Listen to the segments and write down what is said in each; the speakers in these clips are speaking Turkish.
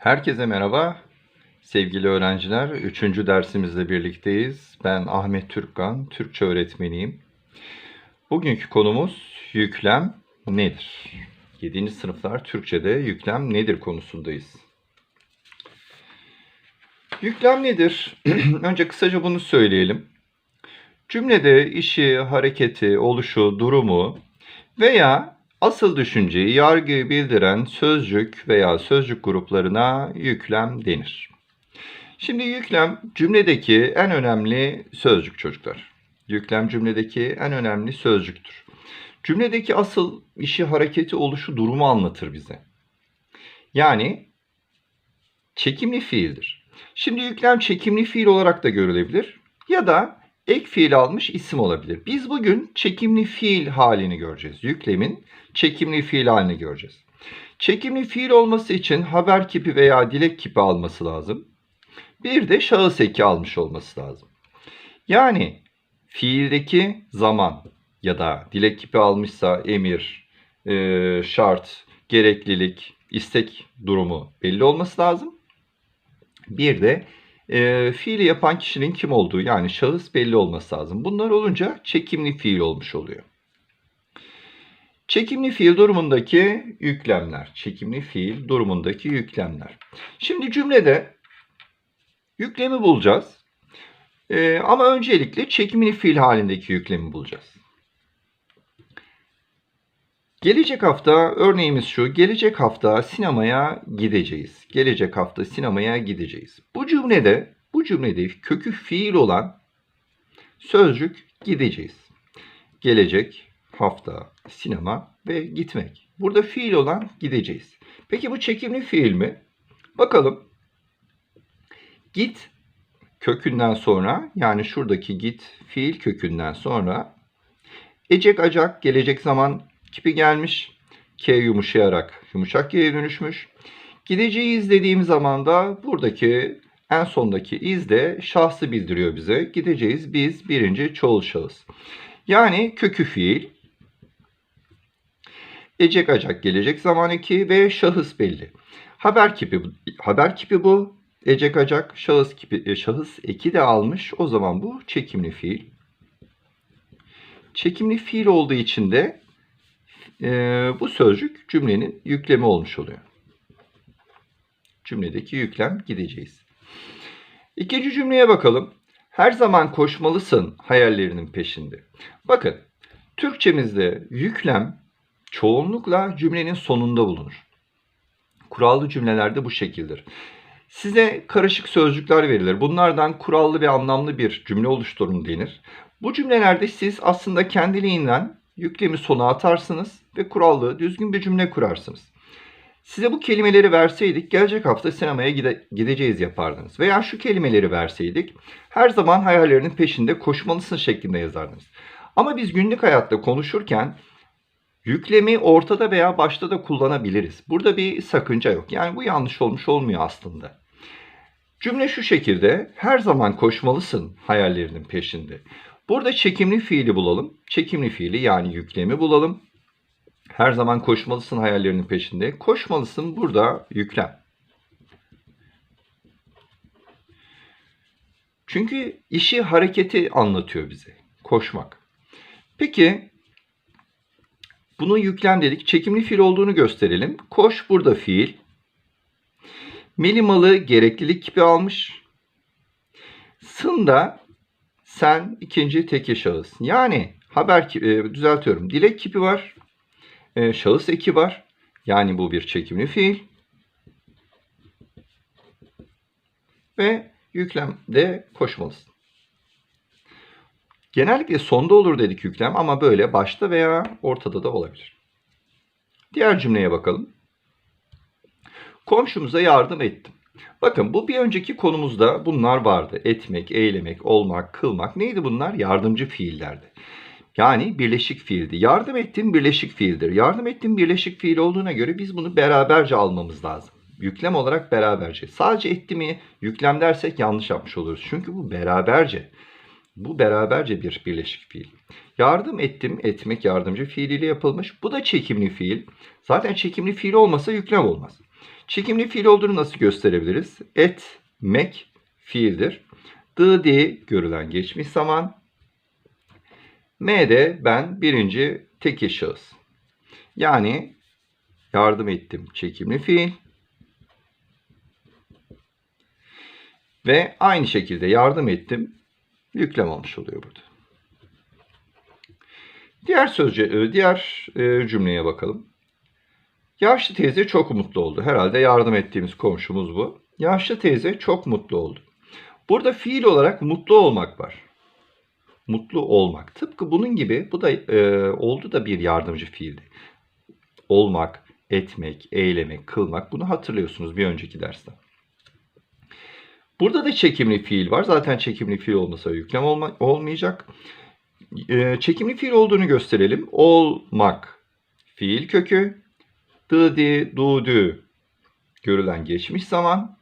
Herkese merhaba. Sevgili öğrenciler, 3. dersimizle birlikteyiz. Ben Ahmet Türkkan, Türkçe öğretmeniyim. Bugünkü konumuz yüklem nedir? 7. sınıflar Türkçe'de yüklem nedir konusundayız. Yüklem nedir? Önce kısaca bunu söyleyelim. Cümlede işi, hareketi, oluşu, durumu veya asıl düşünceyi, yargıyı bildiren sözcük veya sözcük gruplarına yüklem denir. Şimdi yüklem cümledeki en önemli sözcük çocuklar. Yüklem cümledeki en önemli sözcüktür. Cümledeki asıl işi, hareketi, oluşu, durumu anlatır bize. Yani çekimli fiildir. Şimdi yüklem çekimli fiil olarak da görülebilir ya da ek fiil almış isim olabilir. Biz bugün çekimli fiil halini göreceğiz. Yüklemin çekimli fiil halini göreceğiz. Çekimli fiil olması için haber kipi veya dilek kipi alması lazım. Bir de şahıs eki almış olması lazım. Yani fiildeki zaman ya da dilek kipi almışsa emir, e, şart, gereklilik, istek durumu belli olması lazım. Bir de e, fiili yapan kişinin kim olduğu yani şahıs belli olması lazım. Bunlar olunca çekimli fiil olmuş oluyor. Çekimli fiil durumundaki yüklemler. Çekimli fiil durumundaki yüklemler. Şimdi cümlede yüklemi bulacağız. E, ama öncelikle çekimli fiil halindeki yüklemi bulacağız. Gelecek hafta örneğimiz şu. Gelecek hafta sinemaya gideceğiz. Gelecek hafta sinemaya gideceğiz. Bu cümlede bu cümlede kökü fiil olan sözcük gideceğiz. Gelecek hafta sinema ve gitmek. Burada fiil olan gideceğiz. Peki bu çekimli fiil mi? Bakalım. Git kökünden sonra yani şuradaki git fiil kökünden sonra ecek acak gelecek zaman kipi gelmiş. K yumuşayarak yumuşak G'ye dönüşmüş. Gideceğiz dediğim zaman da buradaki en sondaki iz de şahsı bildiriyor bize. Gideceğiz biz birinci çoğul şahıs. Yani kökü fiil. Ecek acak gelecek zaman eki ve şahıs belli. Haber kipi haber kipi bu. Ecek acak şahıs kipi şahıs eki de almış. O zaman bu çekimli fiil. Çekimli fiil olduğu için de e, bu sözcük cümlenin yüklemi olmuş oluyor. Cümledeki yüklem gideceğiz. İkinci cümleye bakalım. Her zaman koşmalısın hayallerinin peşinde. Bakın Türkçemizde yüklem çoğunlukla cümlenin sonunda bulunur. Kurallı cümlelerde bu şekildir. Size karışık sözcükler verilir. Bunlardan kurallı ve anlamlı bir cümle oluşturun denir. Bu cümlelerde siz aslında kendiliğinden yüklemi sona atarsınız ve kurallı, düzgün bir cümle kurarsınız. Size bu kelimeleri verseydik gelecek hafta sinemaya gide- gideceğiz yapardınız. Veya şu kelimeleri verseydik her zaman hayallerinin peşinde koşmalısın şeklinde yazardınız. Ama biz günlük hayatta konuşurken yüklemi ortada veya başta da kullanabiliriz. Burada bir sakınca yok. Yani bu yanlış olmuş olmuyor aslında. Cümle şu şekilde her zaman koşmalısın hayallerinin peşinde. Burada çekimli fiili bulalım. Çekimli fiili yani yüklemi bulalım. Her zaman koşmalısın hayallerinin peşinde. Koşmalısın burada yüklem. Çünkü işi hareketi anlatıyor bize. Koşmak. Peki bunun yüklem dedik. Çekimli fiil olduğunu gösterelim. Koş burada fiil. Melimalı gereklilik kipi almış. Sın da sen ikinci teki şahıs. Yani haber e, düzeltiyorum. Dilek kipi var. E, şahıs eki var. Yani bu bir çekimli fiil. Ve yüklemde koşmalısın. Genellikle sonda olur dedik yüklem ama böyle başta veya ortada da olabilir. Diğer cümleye bakalım. Komşumuza yardım ettim. Bakın bu bir önceki konumuzda bunlar vardı. Etmek, eylemek, olmak, kılmak. Neydi bunlar? Yardımcı fiillerdi. Yani birleşik fiildi. Yardım ettim birleşik fiildir. Yardım ettim birleşik fiil olduğuna göre biz bunu beraberce almamız lazım. Yüklem olarak beraberce. Sadece etti mi yüklem dersek yanlış yapmış oluruz. Çünkü bu beraberce. Bu beraberce bir birleşik fiil. Yardım ettim, etmek yardımcı fiiliyle yapılmış. Bu da çekimli fiil. Zaten çekimli fiil olmasa yüklem olmaz. Çekimli fiil olduğunu nasıl gösterebiliriz? Etmek fiildir. The, di görülen geçmiş zaman. M de ben birinci tekil şahıs. Yani yardım ettim çekimli fiil. Ve aynı şekilde yardım ettim yüklem olmuş oluyor burada. Diğer sözce, e, diğer e, cümleye bakalım. Yaşlı teyze çok mutlu oldu. Herhalde yardım ettiğimiz komşumuz bu. Yaşlı teyze çok mutlu oldu. Burada fiil olarak mutlu olmak var. Mutlu olmak. Tıpkı bunun gibi bu da e, oldu da bir yardımcı fiildi. Olmak, etmek, eylemek, kılmak bunu hatırlıyorsunuz bir önceki derste. Burada da çekimli fiil var. Zaten çekimli fiil olmasa yüklem olma, olmayacak. E, çekimli fiil olduğunu gösterelim. Olmak fiil kökü. Dı, di, du, dü görülen geçmiş zaman.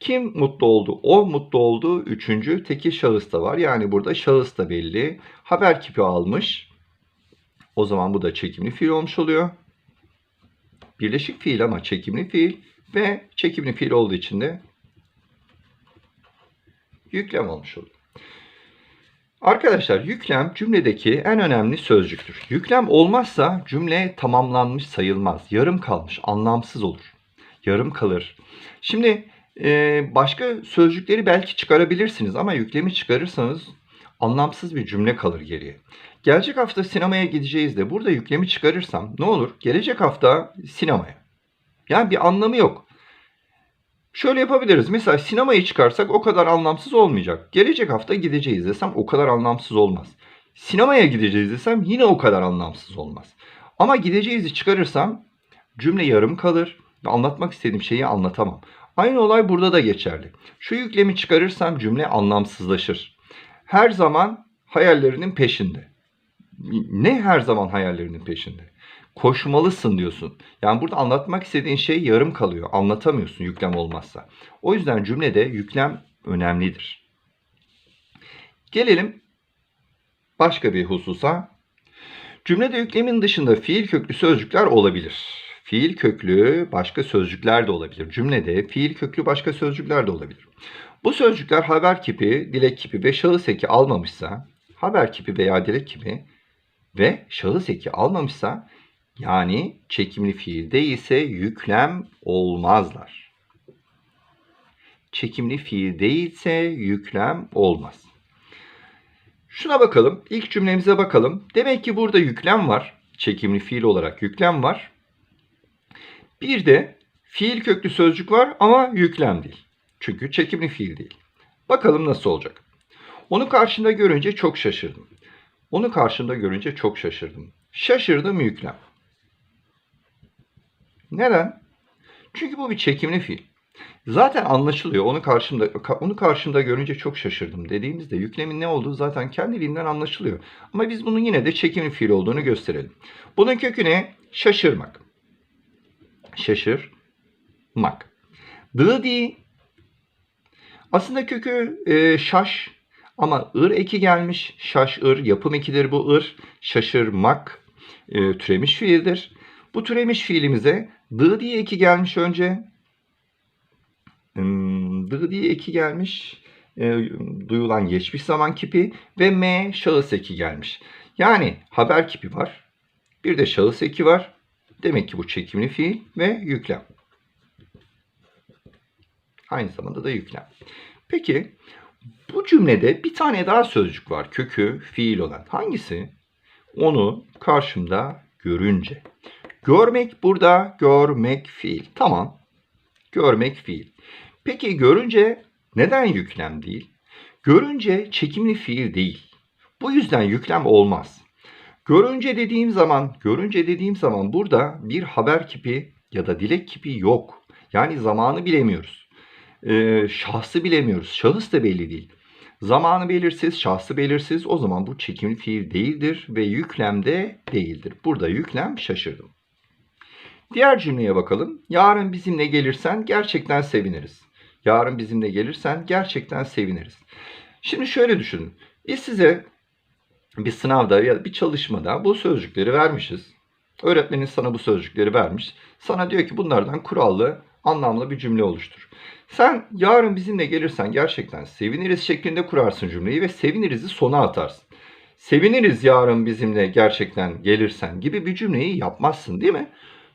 Kim mutlu oldu? O mutlu oldu. Üçüncü tekil şahıs da var. Yani burada şahıs da belli. Haber kipi almış. O zaman bu da çekimli fiil olmuş oluyor. Birleşik fiil ama çekimli fiil ve çekimli fiil olduğu için de yüklem olmuş oluyor. Arkadaşlar yüklem cümledeki en önemli sözcüktür. Yüklem olmazsa cümle tamamlanmış sayılmaz. Yarım kalmış, anlamsız olur. Yarım kalır. Şimdi e, başka sözcükleri belki çıkarabilirsiniz ama yüklemi çıkarırsanız anlamsız bir cümle kalır geriye. Gelecek hafta sinemaya gideceğiz de burada yüklemi çıkarırsam ne olur? Gelecek hafta sinemaya. Yani bir anlamı yok. Şöyle yapabiliriz. Mesela sinemayı çıkarsak o kadar anlamsız olmayacak. Gelecek hafta gideceğiz desem o kadar anlamsız olmaz. Sinemaya gideceğiz desem yine o kadar anlamsız olmaz. Ama gideceğizi çıkarırsam cümle yarım kalır ve anlatmak istediğim şeyi anlatamam. Aynı olay burada da geçerli. Şu yüklemi çıkarırsam cümle anlamsızlaşır. Her zaman hayallerinin peşinde. Ne her zaman hayallerinin peşinde? Koşmalısın diyorsun. Yani burada anlatmak istediğin şey yarım kalıyor. Anlatamıyorsun yüklem olmazsa. O yüzden cümlede yüklem önemlidir. Gelelim başka bir hususa. Cümlede yüklemin dışında fiil köklü sözcükler olabilir. Fiil köklü başka sözcükler de olabilir. Cümlede fiil köklü başka sözcükler de olabilir. Bu sözcükler haber kipi, dilek kipi ve şahıs eki almamışsa, haber kipi veya dilek kipi ve şahıs eki almamışsa yani çekimli fiil değilse yüklem olmazlar. Çekimli fiil değilse yüklem olmaz. Şuna bakalım. İlk cümlemize bakalım. Demek ki burada yüklem var. Çekimli fiil olarak yüklem var. Bir de fiil köklü sözcük var ama yüklem değil. Çünkü çekimli fiil değil. Bakalım nasıl olacak. Onu karşında görünce çok şaşırdım. Onu karşında görünce çok şaşırdım. Şaşırdım yüklem. Neden? Çünkü bu bir çekimli fiil. Zaten anlaşılıyor. Onu karşımda onu karşımda görünce çok şaşırdım dediğimizde yüklemin ne olduğu zaten kendiliğinden anlaşılıyor. Ama biz bunun yine de çekimli fiil olduğunu gösterelim. Bunun kökü ne? Şaşırmak. Şaşırmak. Dıdi aslında kökü e, şaş ama ır eki gelmiş. Şaş ır yapım ekidir bu ır. Şaşırmak e, türemiş fiildir. Bu türemiş fiilimize D diye eki gelmiş önce. Hmm, D diye eki gelmiş. E, duyulan geçmiş zaman kipi ve M şahıs eki gelmiş. Yani haber kipi var. Bir de şahıs eki var. Demek ki bu çekimli fiil ve yüklem. Aynı zamanda da yüklem. Peki bu cümlede bir tane daha sözcük var. Kökü fiil olan. Hangisi? Onu karşımda görünce. Görmek burada görmek fiil. Tamam. Görmek fiil. Peki görünce neden yüklem değil? Görünce çekimli fiil değil. Bu yüzden yüklem olmaz. Görünce dediğim zaman, görünce dediğim zaman burada bir haber kipi ya da dilek kipi yok. Yani zamanı bilemiyoruz. Ee, şahsı bilemiyoruz. Şahıs da belli değil. Zamanı belirsiz, şahsı belirsiz. O zaman bu çekimli fiil değildir ve yüklem de değildir. Burada yüklem şaşırdım. Diğer cümleye bakalım. Yarın bizimle gelirsen gerçekten seviniriz. Yarın bizimle gelirsen gerçekten seviniriz. Şimdi şöyle düşünün. Biz size bir sınavda ya da bir çalışmada bu sözcükleri vermişiz. Öğretmenin sana bu sözcükleri vermiş. Sana diyor ki bunlardan kurallı, anlamlı bir cümle oluştur. Sen yarın bizimle gelirsen gerçekten seviniriz şeklinde kurarsın cümleyi ve sevinirizi sona atarsın. Seviniriz yarın bizimle gerçekten gelirsen gibi bir cümleyi yapmazsın değil mi?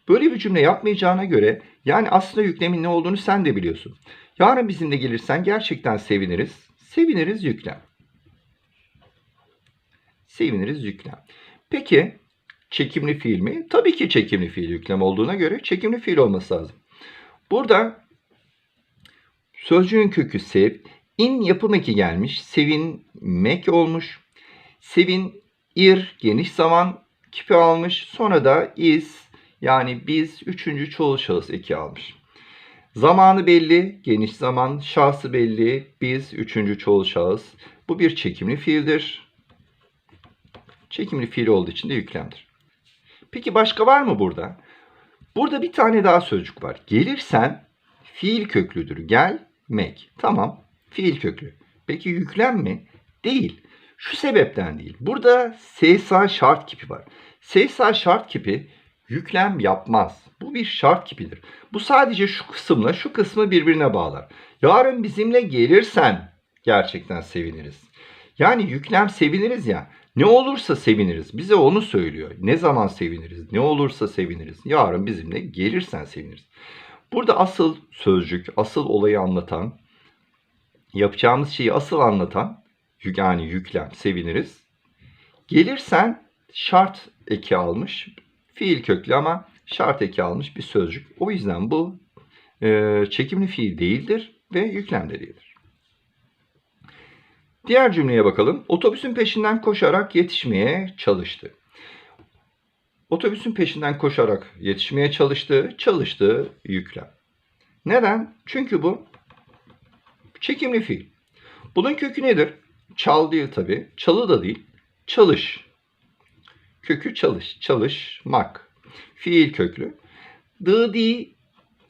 Böyle bir cümle yapmayacağına göre yani aslında yüklemin ne olduğunu sen de biliyorsun. Yarın bizimle gelirsen gerçekten seviniriz. Seviniriz yüklem. Seviniriz yüklem. Peki çekimli fiil mi? Tabii ki çekimli fiil yüklem olduğuna göre çekimli fiil olması lazım. Burada sözcüğün kökü sev, in yapım eki gelmiş, sevinmek olmuş. Sevin, ir geniş zaman kipi almış. Sonra da is yani biz üçüncü çoğul şahıs eki almış. Zamanı belli, geniş zaman, şahsı belli, biz üçüncü çoğul şahıs. Bu bir çekimli fiildir. Çekimli fiil olduğu için de yüklemdir. Peki başka var mı burada? Burada bir tane daha sözcük var. Gelirsen fiil köklüdür. Gelmek. Tamam. Fiil köklü. Peki yüklem mi? Değil. Şu sebepten değil. Burada seysa şart kipi var. Seysa şart kipi yüklem yapmaz. Bu bir şart kipidir. Bu sadece şu kısımla şu kısmı birbirine bağlar. Yarın bizimle gelirsen gerçekten seviniriz. Yani yüklem seviniriz ya. Ne olursa seviniriz. Bize onu söylüyor. Ne zaman seviniriz? Ne olursa seviniriz. Yarın bizimle gelirsen seviniriz. Burada asıl sözcük, asıl olayı anlatan, yapacağımız şeyi asıl anlatan yani yüklem, seviniriz. Gelirsen şart eki almış. Fiil köklü ama şart eki almış bir sözcük. O yüzden bu e, çekimli fiil değildir ve yüklem de değildir. Diğer cümleye bakalım. Otobüsün peşinden koşarak yetişmeye çalıştı. Otobüsün peşinden koşarak yetişmeye çalıştı. Çalıştı yüklem. Neden? Çünkü bu çekimli fiil. Bunun kökü nedir? Çal değil tabi. Çalı da değil. Çalış. Kökü çalış. Çalışmak. Fiil köklü. Dı di,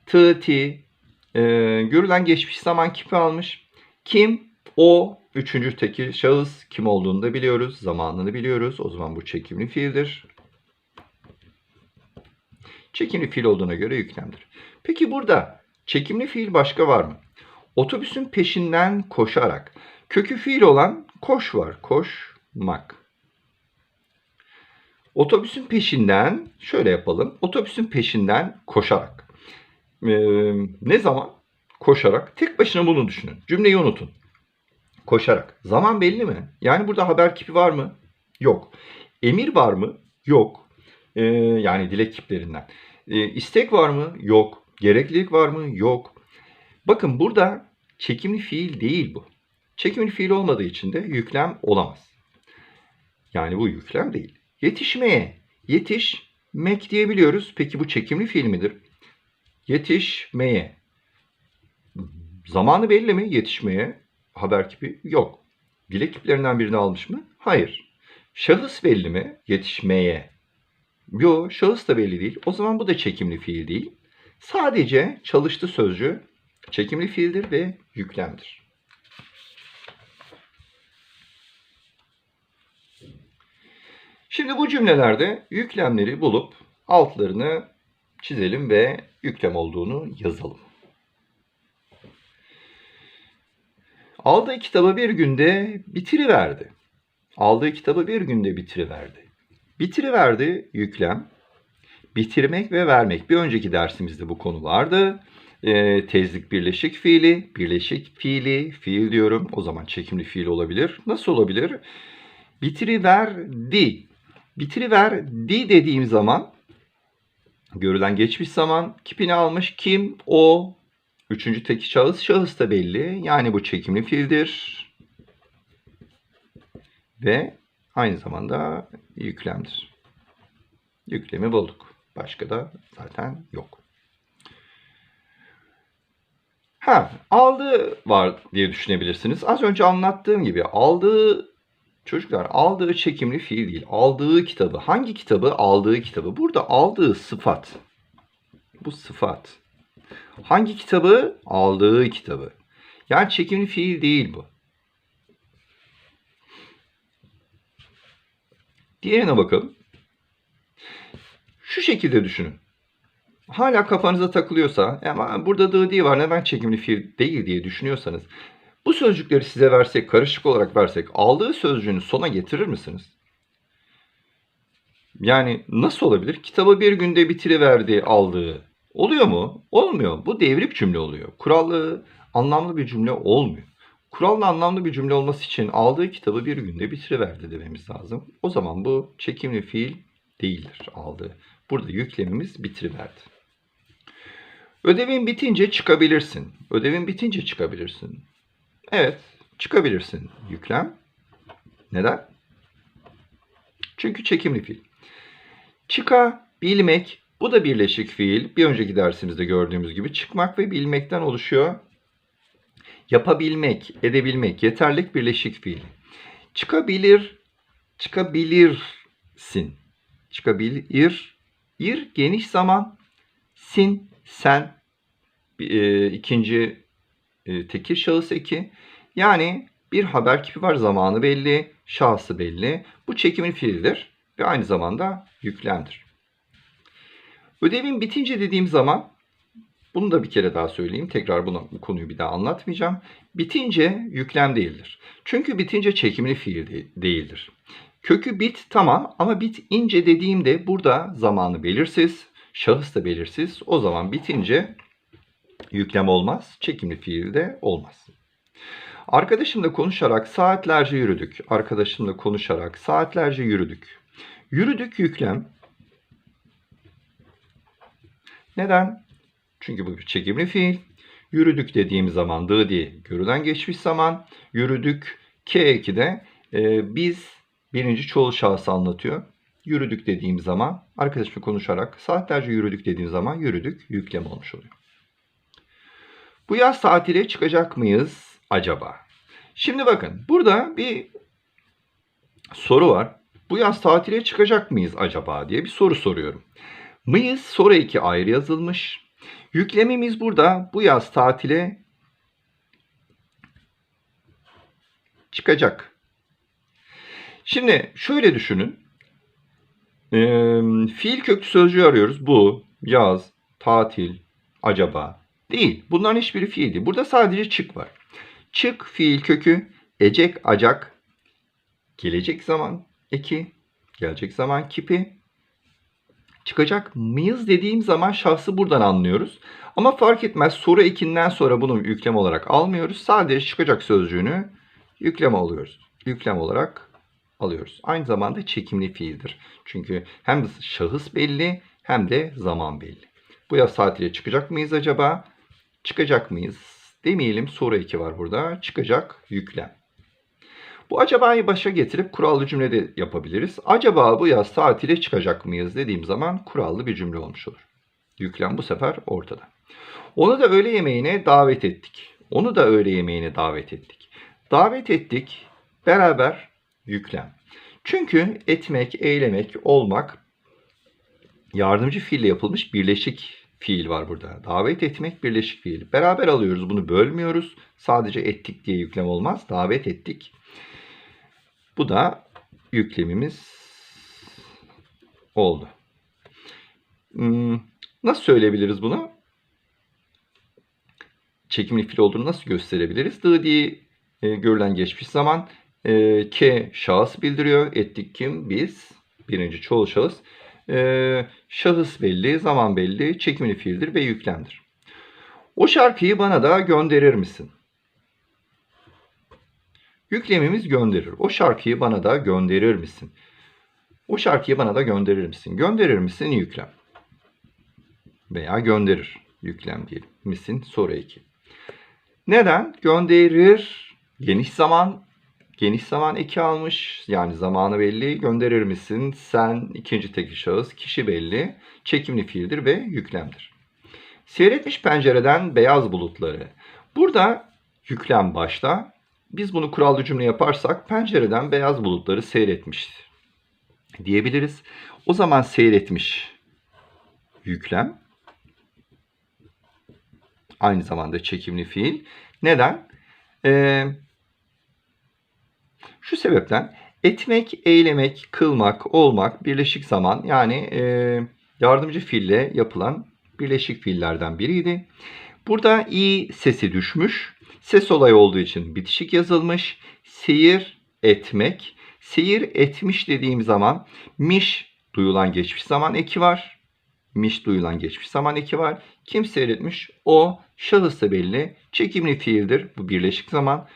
tı ti. E, görülen geçmiş zaman kipi almış. Kim? O. Üçüncü tekil şahıs. Kim olduğunu da biliyoruz. Zamanını biliyoruz. O zaman bu çekimli fiildir. Çekimli fiil olduğuna göre yüklemdir. Peki burada çekimli fiil başka var mı? Otobüsün peşinden koşarak. Kökü fiil olan koş var. Koşmak. Otobüsün peşinden şöyle yapalım. Otobüsün peşinden koşarak. Ee, ne zaman? Koşarak. Tek başına bunu düşünün. Cümleyi unutun. Koşarak. Zaman belli mi? Yani burada haber kipi var mı? Yok. Emir var mı? Yok. Ee, yani dilek kiplerinden. Ee, istek var mı? Yok. Gereklilik var mı? Yok. Bakın burada çekimli fiil değil bu. Çekimli fiil olmadığı için de yüklem olamaz. Yani bu yüklem değil. Yetişmeye, yetişmek diyebiliyoruz. Peki bu çekimli fiil midir? Yetişmeye. Zamanı belli mi yetişmeye? Haber kipi yok. Dilek kiplerinden birini almış mı? Hayır. Şahıs belli mi? Yetişmeye. Yok, şahıs da belli değil. O zaman bu da çekimli fiil değil. Sadece çalıştı sözcüğü çekimli fiildir ve yüklemdir. Şimdi bu cümlelerde yüklemleri bulup altlarını çizelim ve yüklem olduğunu yazalım. Aldığı kitabı bir günde bitiriverdi. Aldığı kitabı bir günde bitiriverdi. Bitiriverdi yüklem. Bitirmek ve vermek. Bir önceki dersimizde bu konu vardı. E, tezlik birleşik fiili, birleşik fiili, fiil diyorum. O zaman çekimli fiil olabilir. Nasıl olabilir? Bitiriverdi. Bitiriverdi dediğim zaman görülen geçmiş zaman kipini almış. Kim? O. Üçüncü teki şahıs. Şahıs da belli. Yani bu çekimli fiildir. Ve aynı zamanda yüklemdir. Yüklemi bulduk. Başka da zaten yok. Ha, aldığı var diye düşünebilirsiniz. Az önce anlattığım gibi aldığı çocuklar aldığı çekimli fiil değil. Aldığı kitabı. Hangi kitabı? Aldığı kitabı. Burada aldığı sıfat. Bu sıfat. Hangi kitabı? Aldığı kitabı. Yani çekimli fiil değil bu. Diğerine bakalım. Şu şekilde düşünün. Hala kafanıza takılıyorsa ama burada dı diye var neden çekimli fiil değil diye düşünüyorsanız bu sözcükleri size versek, karışık olarak versek aldığı sözcüğünü sona getirir misiniz? Yani nasıl olabilir? Kitabı bir günde bitiriverdi aldığı. Oluyor mu? Olmuyor. Bu devrik cümle oluyor. Kurallı, anlamlı bir cümle olmuyor. Kurallı anlamlı bir cümle olması için aldığı kitabı bir günde bitiriverdi dememiz lazım. O zaman bu çekimli fiil değildir aldığı. Burada yüklemimiz bitiriverdi. Ödevin bitince çıkabilirsin. Ödevin bitince çıkabilirsin. Evet, çıkabilirsin yüklem. Neden? Çünkü çekimli fiil. Çıkabilmek, bu da birleşik fiil. Bir önceki dersimizde gördüğümüz gibi çıkmak ve bilmekten oluşuyor. Yapabilmek, edebilmek, yeterlik birleşik fiil. Çıkabilir, çıkabilirsin. Çıkabilir, ir geniş zaman, sin, sen, e, ikinci e, tekil şahıs eki. Yani bir haber kipi var, zamanı belli, şahsı belli. Bu çekimin fiildir ve aynı zamanda yüklemdir. Ödevin bitince dediğim zaman bunu da bir kere daha söyleyeyim. Tekrar bunu, bu konuyu bir daha anlatmayacağım. Bitince yüklem değildir. Çünkü bitince çekimli fiil de, değildir. Kökü bit tamam ama bit ince dediğimde burada zamanı belirsiz, şahıs da belirsiz. O zaman bitince yüklem olmaz, çekimli fiil de olmaz. Arkadaşımla konuşarak saatlerce yürüdük. Arkadaşımla konuşarak saatlerce yürüdük. Yürüdük yüklem. Neden? Çünkü bu bir çekimli fiil. Yürüdük dediğim zaman dı diye görülen geçmiş zaman. Yürüdük K eki de e, biz birinci çoğul şahsı anlatıyor. Yürüdük dediğim zaman arkadaşımla konuşarak saatlerce yürüdük dediğim zaman yürüdük yüklem olmuş oluyor. Bu yaz tatile çıkacak mıyız acaba? Şimdi bakın burada bir soru var. Bu yaz tatile çıkacak mıyız acaba diye bir soru soruyorum. Mıyız soru eki ayrı yazılmış. Yüklemimiz burada bu yaz tatile çıkacak. Şimdi şöyle düşünün. Ee, fiil köklü sözcüğü arıyoruz. Bu, yaz, tatil, acaba. Değil. Bunların hiçbiri fiil değil. Burada sadece çık var. Çık fiil kökü, ecek, acak, gelecek zaman eki, gelecek zaman kipi, çıkacak mıyız dediğim zaman şahsı buradan anlıyoruz. Ama fark etmez soru ekinden sonra bunu yüklem olarak almıyoruz. Sadece çıkacak sözcüğünü yüklem alıyoruz. Yüklem olarak alıyoruz. Aynı zamanda çekimli fiildir. Çünkü hem şahıs belli hem de zaman belli. Bu yaz tatile çıkacak mıyız acaba? Çıkacak mıyız? Demeyelim soru eki var burada. Çıkacak yüklem. Bu acabayı başa getirip kurallı cümlede yapabiliriz. Acaba bu yaz tatile çıkacak mıyız dediğim zaman kurallı bir cümle olmuş olur. Yüklem bu sefer ortada. Onu da öğle yemeğine davet ettik. Onu da öğle yemeğine davet ettik. Davet ettik beraber yüklem. Çünkü etmek, eylemek, olmak yardımcı fiille yapılmış birleşik fiil var burada. Davet etmek birleşik fiil. Beraber alıyoruz bunu bölmüyoruz. Sadece ettik diye yüklem olmaz. Davet ettik. Bu da yüklemimiz oldu. Hmm, nasıl söyleyebiliriz bunu? Çekimli fiil olduğunu nasıl gösterebiliriz? D diye e, görülen geçmiş zaman e, K şahıs bildiriyor. Ettik kim? Biz. Birinci çoğul şahıs. E, şahıs belli, zaman belli, çekimli fiildir ve yüklemdir. O şarkıyı bana da gönderir misin? Yüklemimiz gönderir. O şarkıyı bana da gönderir misin? O şarkıyı bana da gönderir misin? Gönderir misin yüklem. Veya gönderir yüklem diyelim. Misin soru eki. Neden? Gönderir geniş zaman geniş zaman eki almış. Yani zamanı belli. Gönderir misin? Sen ikinci tekil şahıs. Kişi belli. Çekimli fiildir ve yüklemdir. Seyretmiş pencereden beyaz bulutları. Burada yüklem başta. Biz bunu kurallı cümle yaparsak pencereden beyaz bulutları seyretmiş diyebiliriz. O zaman seyretmiş yüklem. Aynı zamanda çekimli fiil. Neden? Ee, şu sebepten etmek, eylemek, kılmak, olmak birleşik zaman yani e, yardımcı fiille yapılan birleşik fiillerden biriydi. Burada i sesi düşmüş. Ses olayı olduğu için bitişik yazılmış. Seyir etmek. Seyir etmiş dediğim zaman miş duyulan geçmiş zaman eki var. Miş duyulan geçmiş zaman eki var. Kim seyretmiş? O şahıs da belli. Çekimli fiildir. Bu birleşik zaman.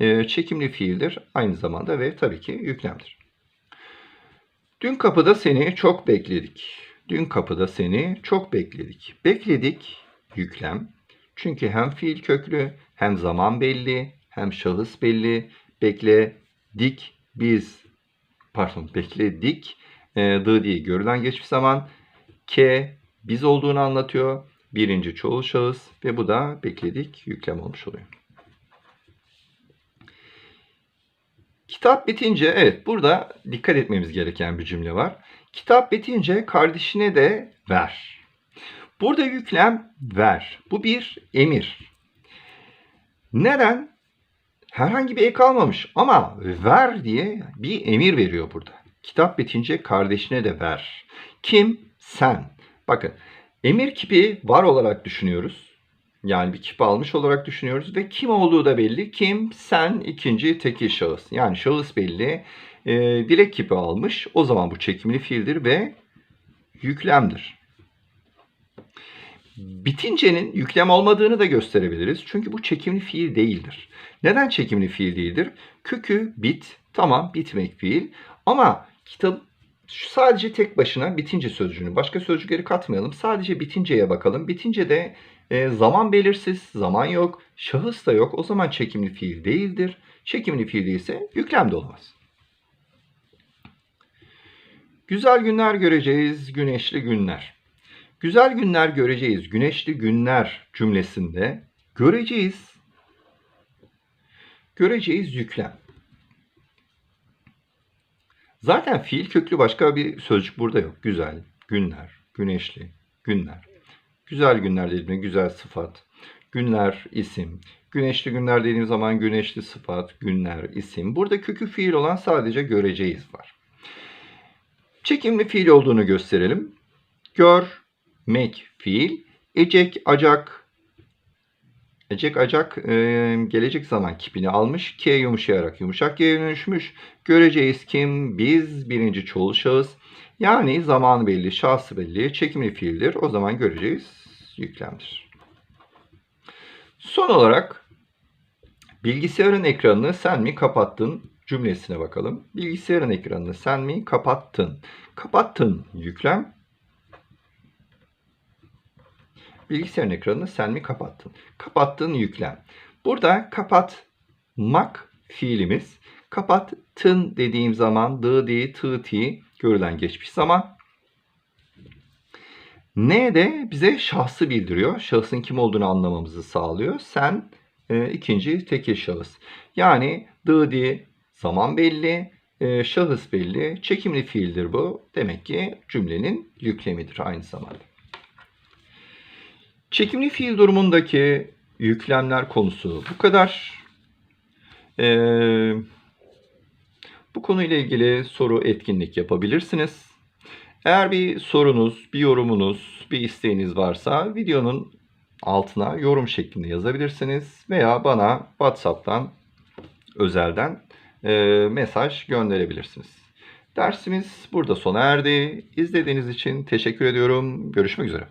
Ee, çekimli fiildir aynı zamanda ve tabii ki yüklemdir. Dün kapıda seni çok bekledik. Dün kapıda seni çok bekledik. Bekledik yüklem. Çünkü hem fiil köklü, hem zaman belli, hem şahıs belli. Bekledik biz pardon bekledik e, dı diye görülen geçmiş zaman ke biz olduğunu anlatıyor. Birinci çoğul şahıs ve bu da bekledik yüklem olmuş oluyor. Kitap bitince evet burada dikkat etmemiz gereken bir cümle var. Kitap bitince kardeşine de ver. Burada yüklem ver. Bu bir emir. Neden? Herhangi bir ek almamış ama ver diye bir emir veriyor burada. Kitap bitince kardeşine de ver. Kim? Sen. Bakın emir kipi var olarak düşünüyoruz. Yani bir kip almış olarak düşünüyoruz ve kim olduğu da belli. Kim? Sen ikinci tekil şahıs. Yani şahıs belli. E, dilek kipi almış. O zaman bu çekimli fiildir ve yüklemdir. Bitincenin yüklem olmadığını da gösterebiliriz. Çünkü bu çekimli fiil değildir. Neden çekimli fiil değildir? Kökü bit, tamam bitmek fiil. Ama kitap sadece tek başına bitince sözcüğünü, başka sözcükleri katmayalım. Sadece bitinceye bakalım. Bitince de e, zaman belirsiz, zaman yok, şahıs da yok. O zaman çekimli fiil değildir. Çekimli fiil değilse yüklem de olmaz. Güzel günler göreceğiz, güneşli günler. Güzel günler göreceğiz, güneşli günler cümlesinde göreceğiz, göreceğiz yüklem. Zaten fiil köklü başka bir sözcük burada yok. Güzel, günler, güneşli, günler. Güzel günler dediğimde güzel sıfat. Günler isim. Güneşli günler dediğim zaman güneşli sıfat, günler isim. Burada kökü fiil olan sadece göreceğiz var. Çekimli fiil olduğunu gösterelim. Gör, mek fiil. Ecek, acak. Ecek, acak e, gelecek zaman kipini almış. K yumuşayarak yumuşak G'ye dönüşmüş. Göreceğiz kim? Biz birinci çoğul şahıs. Yani zaman belli, şahsı belli, çekimli fiildir. O zaman göreceğiz yüklemdir. Son olarak bilgisayarın ekranını sen mi kapattın cümlesine bakalım. Bilgisayarın ekranını sen mi kapattın? Kapattın yüklem. Bilgisayarın ekranını sen mi kapattın? Kapattın yüklem. Burada kapatmak fiilimiz. Kapattın dediğim zaman dı, di, tı, ti görülen geçmiş zaman. Ne de bize şahsı bildiriyor. Şahsın kim olduğunu anlamamızı sağlıyor. Sen e, ikinci tekil şahıs. Yani dı, di zaman belli, e, şahıs belli, çekimli fiildir bu. Demek ki cümlenin yüklemidir aynı zamanda. Çekimli fiil durumundaki yüklemler konusu bu kadar. Ee, bu konuyla ilgili soru etkinlik yapabilirsiniz. Eğer bir sorunuz, bir yorumunuz, bir isteğiniz varsa videonun altına yorum şeklinde yazabilirsiniz veya bana WhatsApp'tan özelden e, mesaj gönderebilirsiniz. Dersimiz burada sona erdi. İzlediğiniz için teşekkür ediyorum. Görüşmek üzere.